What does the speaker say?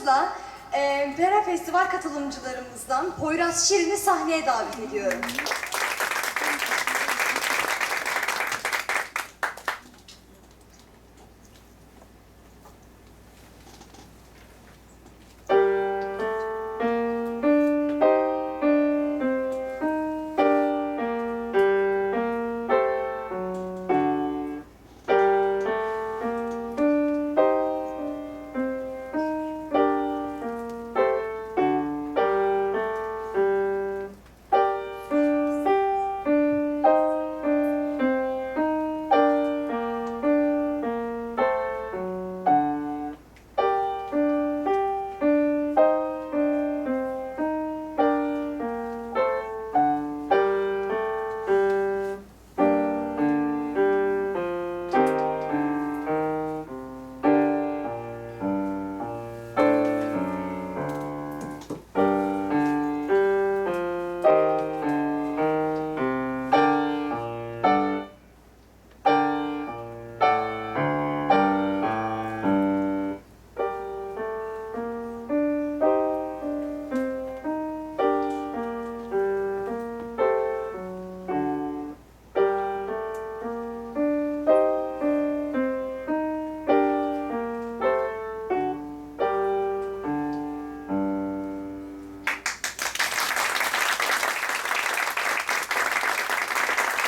alkışlarınızla e, Pera Festival katılımcılarımızdan Poyraz Şirin'i sahneye davet ediyorum.